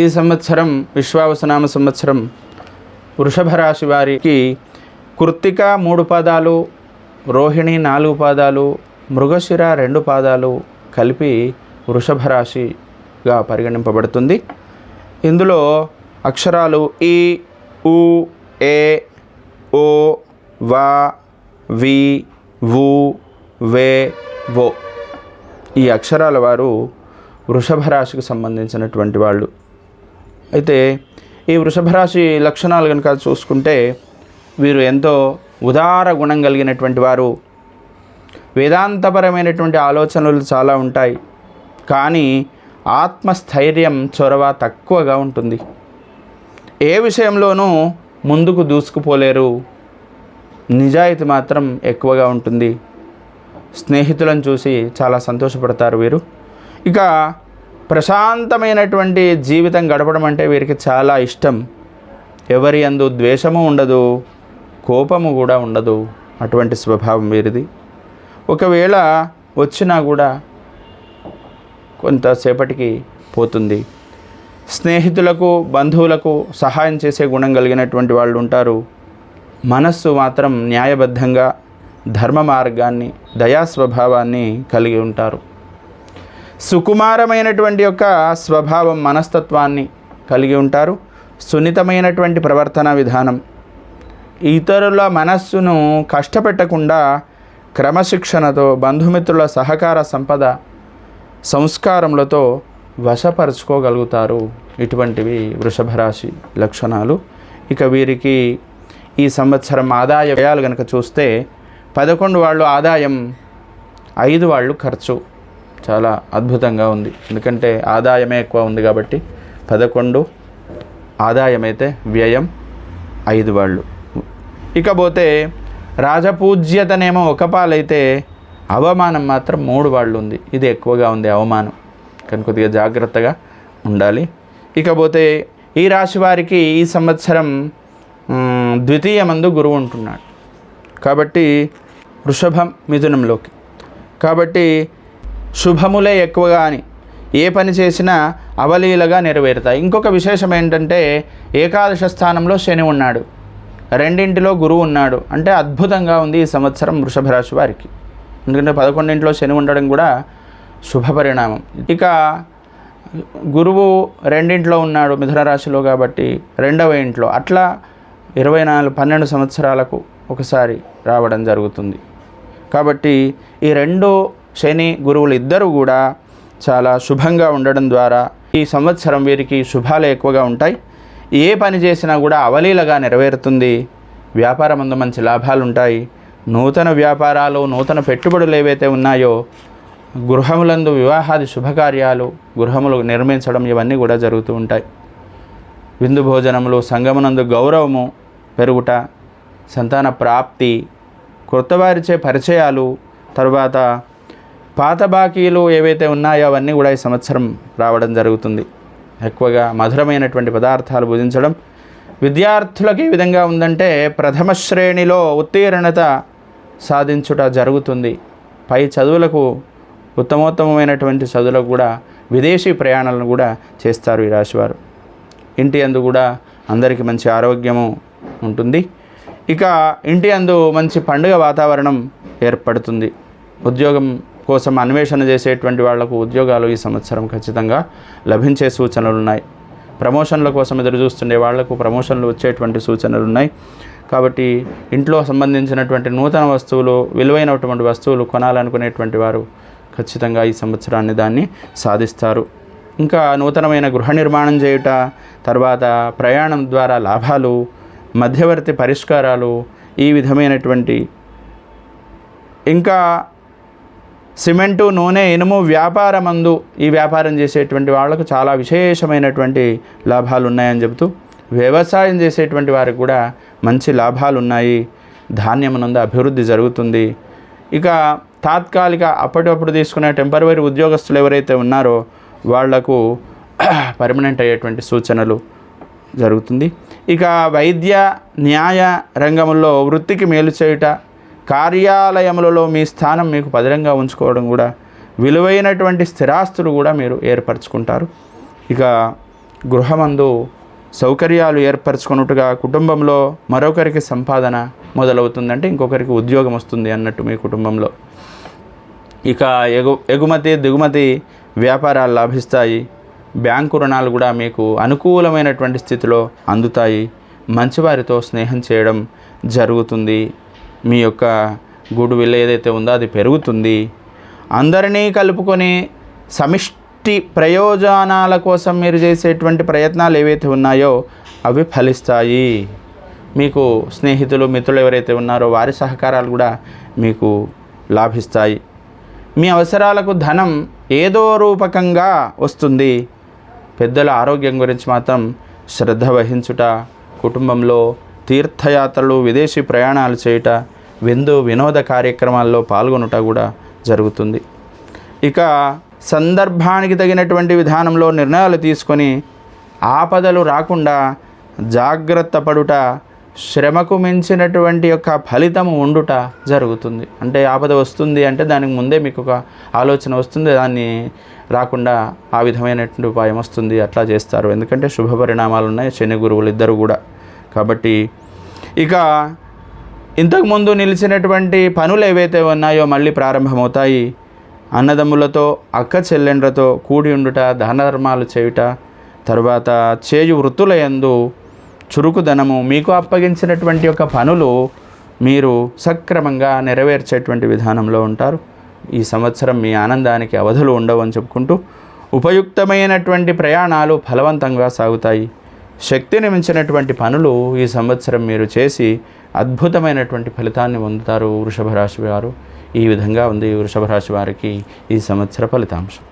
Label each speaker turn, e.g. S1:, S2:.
S1: ఈ సంవత్సరం విశ్వావసనామ సంవత్సరం వృషభ రాశి వారికి కృత్తిక మూడు పాదాలు రోహిణి నాలుగు పాదాలు మృగశిర రెండు పాదాలు కలిపి వృషభ రాశిగా పరిగణింపబడుతుంది. ఇందులో అక్షరాలు ఈ ఉ ఏ ఓ వా వి వు వే వో. ఈ అక్షరాల వారు వృషభ రాశికి సంబంధించినటువంటి వాళ్ళు. అయితే ఈ వృషభ రాశి లక్షణాలు కనుక చూసుకుంటే వీరు ఎంతో ఉదార గుణం కలిగినటువంటి వారు. వేదాంతపరమైనటువంటి ఆలోచనలు చాలా ఉంటాయి. కానీ ఆత్మస్థైర్యం చొరవ తక్కువగా ఉంటుంది. ఏ విషయంలోనూ ముందుకు దూసుకుపోలేరు. నిజాయితీ మాత్రం ఎక్కువగా ఉంటుంది. స్నేహితులను చూసి చాలా సంతోషపడతారు వీరు. ఇక ప్రశాంతమైనటువంటి జీవితం గడపడం అంటే వీరికి చాలా ఇష్టం. ఎవరి అందు ద్వేషము ఉండదు కోపము కూడా ఉండదు అటువంటి స్వభావం వీరిది. ఒకవేళ వచ్చినా కూడా కొంతసేపటికి పోతుంది. స్నేహితులకు బంధువులకు సహాయం చేసే గుణం కలిగినటువంటి వాళ్ళు ఉంటారు. మనస్సు మాత్రం న్యాయబద్ధంగా ధర్మ మార్గాన్ని దయా స్వభావాన్ని కలిగి ఉంటారు. సుకుమారమైనటువంటి యొక్క స్వభావం మనస్తత్వాన్ని కలిగి ఉంటారు. సున్నితమైనటువంటి ప్రవర్తన విధానం. ఇతరుల మనస్సును కష్టపెట్టకుండా క్రమశిక్షణతో బంధుమిత్రుల సహకార సంపద సంస్కారములతో వశపరుచుకోగలుగుతారు. ఇటువంటివి వృషభ రాశి లక్షణాలు. ఇక వీరికి ఈ సంవత్సరం ఆదాయ వ్యయాలు కనుక చూస్తే పదకొండు వాళ్ళు ఆదాయం ఐదు వాళ్ళు ఖర్చు. చాలా అద్భుతంగా ఉంది. ఎందుకంటే ఆదాయమే ఎక్కువ ఉంది కాబట్టి పదకొండు ఆదాయం అయితే వ్యయం ఐదు వాళ్ళు. ఇకపోతే రాజపూజ్యతనేమో ఒక పాలైతే అవమానం మాత్రం మూడు వాళ్ళు ఉంది. ఇది ఎక్కువగా ఉంది అవమానం. కానీ కొద్దిగా జాగ్రత్తగా ఉండాలి. ఇకపోతే ఈ రాశి వారికి ఈ సంవత్సరం ద్వితీయ ద్వితీయమందు గురువు ఉంటున్నాడు. కాబట్టి వృషభం మిథునంలోకి. కాబట్టి శుభములే ఎక్కువగా అని. ఏ పని చేసినా అవలీలగా నెరవేరుతాయి. ఇంకొక విశేషం ఏంటంటే ఏకాదశ స్థానంలో శని ఉన్నాడు. రెండింటిలో గురువు ఉన్నాడు. అంటే అద్భుతంగా ఉంది ఈ సంవత్సరం వృషభ రాశి వారికి. ఎందుకంటే పదకొండింటిలో శని ఉండడం కూడా శుభ పరిణామం. ఇక గురువు రెండింట్లో ఉన్నాడు మిథున రాశిలో కాబట్టి రెండవ ఇంట్లో. అట్లా ఇరవై నాలుగు పన్నెండు సంవత్సరాలకు ఒకసారి రావడం జరుగుతుంది. కాబట్టి ఈ రెండు శని గురువులు ఇద్దరు కూడా చాలా శుభంగా ఉండడం ద్వారా ఈ సంవత్సరం వీరికి శుభాలు ఎక్కువగా ఉంటాయి. ఏ పని చేసినా కూడా అవలీలగా నెరవేరుతుంది. వ్యాపారం అందు మంచి లాభాలు ఉంటాయి. నూతన వ్యాపారాలు నూతన పెట్టుబడులు ఏవైతే ఉన్నాయో గృహములందు వివాహాది శుభకార్యాలు గృహములు నిర్మించడం ఇవన్నీ కూడా జరుగుతూ ఉంటాయి. విందు భోజనములు సంగమునందు గౌరవము పెరుగుట సంతాన ప్రాప్తి కొత్తవారిచే పరిచయాలు తర్వాత పాత బాకీలు ఏవైతే ఉన్నాయో అవన్నీ కూడా ఈ సంవత్సరం రావడం జరుగుతుంది. ఎక్కువగా మధురమైనటువంటి పదార్థాలు భుజించడం విద్యార్థులకు ఏ విధంగా ఉందంటే ప్రథమ శ్రేణిలో ఉత్తీర్ణత సాధించుట జరుగుతుంది. పై చదువులకు ఉత్తమోత్తమైనటువంటి చదువులకు కూడా విదేశీ ప్రయాణాలను కూడా చేస్తారు ఈ రాశివారు. ఇంటి అందు కూడా అందరికీ మంచి ఆరోగ్యము ఉంటుంది. ఇక ఇంటి అందు మంచి పండుగ వాతావరణం ఏర్పడుతుంది. ఉద్యోగం కోసం అన్వేషణ చేసేటువంటి వాళ్ళకు ఉద్యోగాలు ఈ సంవత్సరం ఖచ్చితంగా లభించే సూచనలు ఉన్నాయి. ప్రమోషన్ల కోసం ఎదురు చూస్తుండే వాళ్ళకు ప్రమోషన్లు వచ్చేటువంటి సూచనలు ఉన్నాయి. కాబట్టి ఇంట్లో సంబంధించినటువంటి నూతన వస్తువులు విలువైనటువంటి వస్తువులు కొనాలనుకునేటువంటి వారు ఖచ్చితంగా ఈ సంవత్సరాన్ని దాన్ని సాధిస్తారు. ఇంకా నూతనమైన గృహ నిర్మాణం చేయుట తర్వాత ప్రయాణం ద్వారా లాభాలు మధ్యవర్తి పరిష్కారాలు ఈ విధమైనటువంటి ఇంకా సిమెంటు నూనె ఇనుము వ్యాపారమందు ఈ వ్యాపారం చేసేటువంటి వాళ్ళకు చాలా విశేషమైనటువంటి లాభాలు ఉన్నాయని చెబుతూ వ్యవసాయం చేసేటువంటి వారికి కూడా మంచి లాభాలు ఉన్నాయి ధాన్యమునందు అభివృద్ధి జరుగుతుంది. ఇక తాత్కాలిక అప్పటికప్పుడు తీసుకునే టెంపరవరీ ఉద్యోగస్తులు ఎవరైతే ఉన్నారో వాళ్ళకు పర్మనెంట్ అయ్యేటువంటి సూచనలు జరుగుతుంది. ఇక వైద్య న్యాయ రంగంలో వృత్తికి మేలు చేయుట కార్యాలయములలో మీ స్థానం మీకు పదిలంగా ఉంచుకోవడం కూడా విలువైనటువంటి స్థిరాస్తులు కూడా మీరు ఏర్పరచుకుంటారు. ఇక గృహమందు సౌకర్యాలు ఏర్పరచుకున్నట్టుగా కుటుంబంలో మరొకరికి సంపాదన మొదలవుతుందంటే ఇంకొకరికి ఉద్యోగం వస్తుంది అన్నట్టు మీ కుటుంబంలో. ఇక ఎగు ఎగుమతి దిగుమతి వ్యాపారాలు లాభిస్తాయి. బ్యాంకు రుణాలు కూడా మీకు అనుకూలమైనటువంటి స్థితిలో అందుతాయి. మంచివారితో స్నేహం చేయడం జరుగుతుంది. మీ యొక్క గుడ్ విల్ ఏదైతే ఉందో అది పెరుగుతుంది. అందరినీ కలుపుకొని సమిష్టి ప్రయోజనాల కోసం మీరు చేసేటువంటి ప్రయత్నాలు ఏవైతే ఉన్నాయో అవి ఫలిస్తాయి. మీకు స్నేహితులు మిత్రులు ఎవరైతే ఉన్నారో వారి సహకారాలు కూడా మీకు లాభిస్తాయి. మీ అవసరాలకు ధనం ఏదో రూపకంగా వస్తుంది. పెద్దల ఆరోగ్యం గురించి మాత్రం శ్రద్ధ వహించుట కుటుంబంలో తీర్థయాత్రలు విదేశీ ప్రయాణాలు చేయుట విందు వినోద కార్యక్రమాల్లో పాల్గొనుట కూడా జరుగుతుంది. ఇక సందర్భానికి తగినటువంటి విధానంలో నిర్ణయాలు తీసుకొని ఆపదలు రాకుండా జాగ్రత్త పడుట శ్రమకు మించినటువంటి యొక్క ఫలితము ఉండుట జరుగుతుంది. అంటే ఆపద వస్తుంది అంటే దానికి ముందే మీకు ఒక ఆలోచన వస్తుంది దాన్ని రాకుండా ఆ విధమైనటువంటి ఉపాయం వస్తుంది అట్లా చేస్తారు. ఎందుకంటే శుభ పరిణామాలు ఉన్నాయి శని గురువులు ఇద్దరు కూడా. కాబట్టి ఇక ఇంతకుముందు నిలిచినటువంటి పనులు ఏవైతే ఉన్నాయో మళ్ళీ ప్రారంభమవుతాయి. అన్నదమ్ములతో అక్క చెల్లెండ్రతో కూడి ఉండుట దానధర్మాలు చేయుట తర్వాత చేయు వృత్తుల యందు చురుకుదనము మీకు అప్పగించినటువంటి యొక్క పనులు మీరు సక్రమంగా నెరవేర్చేటువంటి విధానంలో ఉంటారు. ఈ సంవత్సరం మీ ఆనందానికి అవధులు ఉండవు అని చెప్పుకుంటూ ఉపయుక్తమైనటువంటి ప్రయాణాలు ఫలవంతంగా సాగుతాయి. శక్తిని మించినటువంటి పనులు ఈ సంవత్సరం మీరు చేసి అద్భుతమైనటువంటి ఫలితాన్ని పొందుతారు వృషభ రాశి వారు. ఈ విధంగా ఉంది వృషభ రాశి వారికి ఈ సంవత్సర ఫలితాంశం.